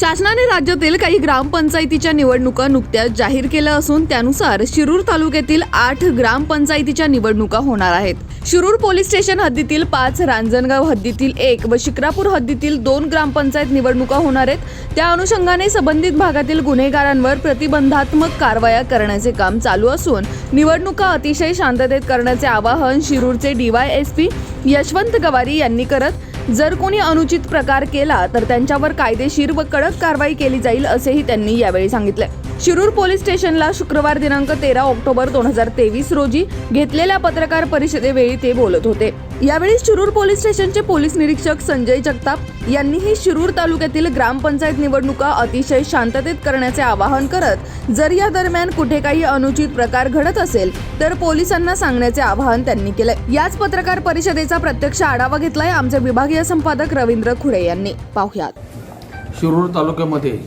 शासनाने राज्यातील काही ग्रामपंचायतीच्या निवडणुका नुकत्याच जाहीर केल्या असून त्यानुसार शिरूर तालुक्यातील आठ ग्रामपंचायतीच्या निवडणुका होणार आहेत. शिरूर पोलीस स्टेशन हद्दीतील पाच रांजणगाव हद्दीतील एक व शिक्रापूर हद्दीतील दोन ग्रामपंचायत निवडणुका होणार आहेत. त्या अनुषंगाने संबंधित भागातील गुन्हेगारांवर प्रतिबंधात्मक कारवाया करण्याचे काम चालू असून निवडणुका अतिशय शांततेत करण्याचे आवाहन शिरूरचे डीवायएसपी यशवंत गवारी यांनी करत जर कोणी अनुचित प्रकार केला तर त्यांच्यावर कायदेशीर व कडक कारवाई केली जाईल असेही त्यांनी यावेळी सांगितले. शिरूर पोलीस स्टेशनला शुक्रवार दिनांक तेरा ऑक्टोबर दोन हजार तेवीस रोजी घेतलेल्या पत्रकार परिषदेवेळी ते बोलत होते. यावेळी शिरूर पोलीस स्टेशनचे पोलीस निरीक्षक संजय जगताप यांनीही शिरूर तालुक्यातील ग्रामपंचायत निवडणुका अतिशय शांततेत करण्याचे आवाहन करत जर या दरम्यान कुठे काही अनुचित प्रकार घडत असेल तर पोलिसांना सांगण्याचे आवाहन त्यांनी केले. याच पत्रकार परिषदेचा प्रत्यक्ष आढावा घेतलाय आमचे विभागीय संपादक रवींद्र खुडे यांनी. पाहुयात. शिरूर तालुक्यामध्ये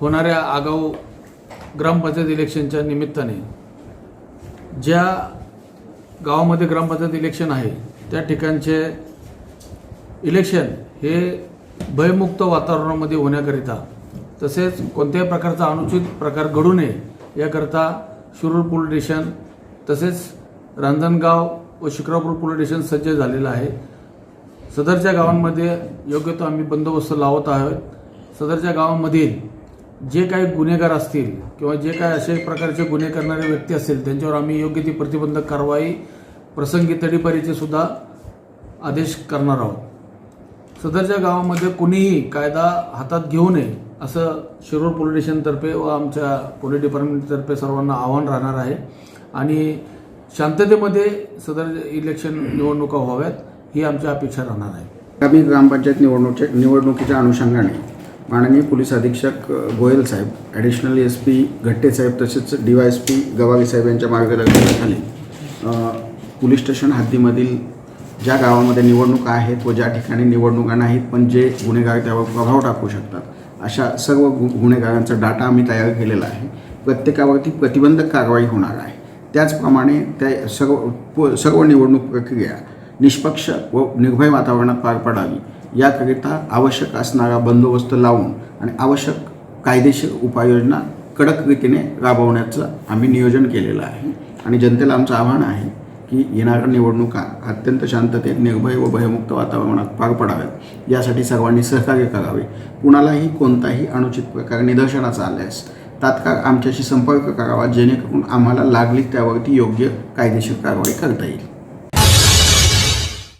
होणाऱ्या आगाऊ ग्रामपंचायत इलेक्शनच्या निमित्ताने ज्या गावामध्ये ग्रामपंचायत इलेक्शन आहे. त्या ठिकाणचे इलेक्शन हे भयमुक्त वातावरणामध्ये होण्याकरिता तसेच कोणत्याही प्रकारचा अनुचित प्रकार घडू नये याकरता शिरूर पोलीस स्टेशन तसेच रांजणगाव व शिक्रापूर पोलीस स्टेशन सज्ज झालेलं आहे. सदरच्या गावांमध्ये योग्य तो आम्ही बंदोबस्त लावत आहोत. सदरच्या गावांमधील जे काही गुन्हेगार असतील किंवा जे काही असे प्रकारचे गुन्हे करणारे व्यक्ती असतील त्यांच्यावर आम्ही योग्य ती प्रतिबंधक कारवाई प्रसंगी तडीपारीचे सुद्धा आदेश करणार आहोत. सदरच्या गावामध्ये कुणीही कायदा हातात घेऊ नये असं शिरूर पोलीस स्टेशनतर्फे व आमच्या पोलीस डिपार्टमेंटतर्फे सर्वांना आव्हान राहणार आहे. आणि शांततेमध्ये सदर इलेक्शन निवडणुका व्हाव्यात ही आमची अपेक्षा राहणार आहे. आगामी ग्रामपंचायत निवडणुकीच्या निवडणुकीच्या अनुषंगाने माननीय पोलीस अधीक्षक गोयल साहेब ॲडिशनल एस पी घट्टे साहेब तसेच डी वाय एस पी गवारी साहेब यांच्या मार्गदर्शनाखाली पोलीस स्टेशन हद्दीमधील ज्या गावामध्ये निवडणुका आहेत व ज्या ठिकाणी निवडणुका नाहीत पण जे गुन्हेगार त्यावर प्रभाव टाकू शकतात अशा सर्व गु गुन्हेगारांचा डाटा आम्ही तयार केलेला आहे. प्रत्येकावरती प्रतिबंधक कारवाई होणार आहे. त्याचप्रमाणे त्या सर्व प- सर्व निवडणूक प्रक्रिया निष्पक्ष व निर्भय वातावरणात पार पडावी. याकरिता आवश्यक असणारा बंदोबस्त लावून आणि आवश्यक कायदेशीर उपाययोजना कडक रीतीने राबवण्याचं आम्ही नियोजन केलेलं आहे. आणि जनतेला आमचं आव्हान आहे की येणाऱ्या निवडणुका अत्यंत शांततेत निर्भय व भयमुक्त वातावरणात पार पडाव्यात. यासाठी सर्वांनी सहकार्य करावे. कुणालाही कोणताही अनुचित प्रकार निदर्शनाचा आल्यास तात्काळ आमच्याशी संपर्क करावा जेणेकरून आम्हाला लागली त्यावरती योग्य कायदेशीर कारवाई करता येईल.